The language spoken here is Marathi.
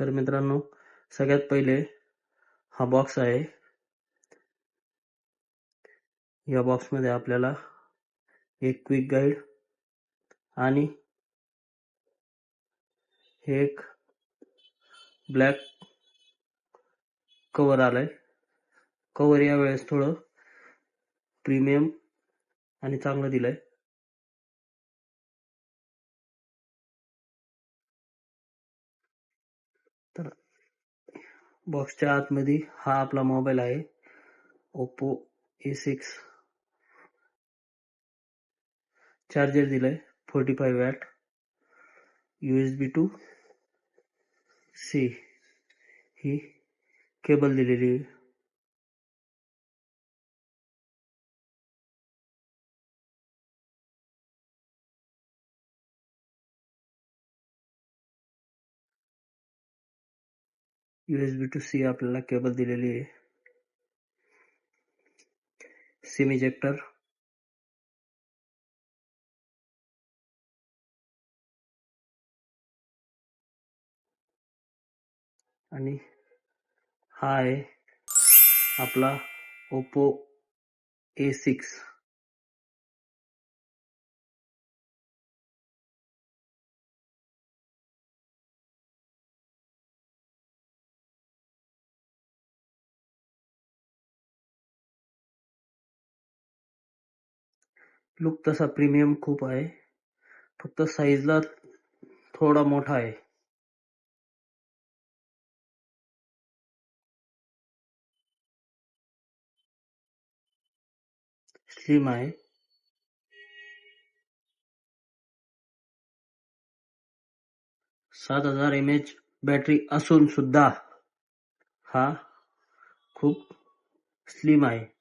तर मित्रांनो सगळ्यात पहिले हा बॉक्स आहे. या बॉक्समध्ये आपल्याला एक क्विक गाईड आणि हे एक ब्लॅक कवर आलंय. कवर या वेळेस थोडं प्रीमियम आणि चांगलं दिलंय. तर बॉक्सच्या आतमध्ये हा आपला मोबाईल आहे. ओप्पो ए सिक्स चार्जर दिलाय forty five watt U S B to C he cable दिलेली आहे. यूएसबी टू सी आपल्याला केबल दिलेली आहे. सिम इजेक्टर आणि हा आहे आपला ओप्पो ए सिक्स लुक तसा प्रीमियम खूप आहे. फक्त साईजला थोडा मोठा आहे. स्लिम आहे. सात हजार एम एच बॅटरी असून सुद्धा हा खूप स्लिम आहे.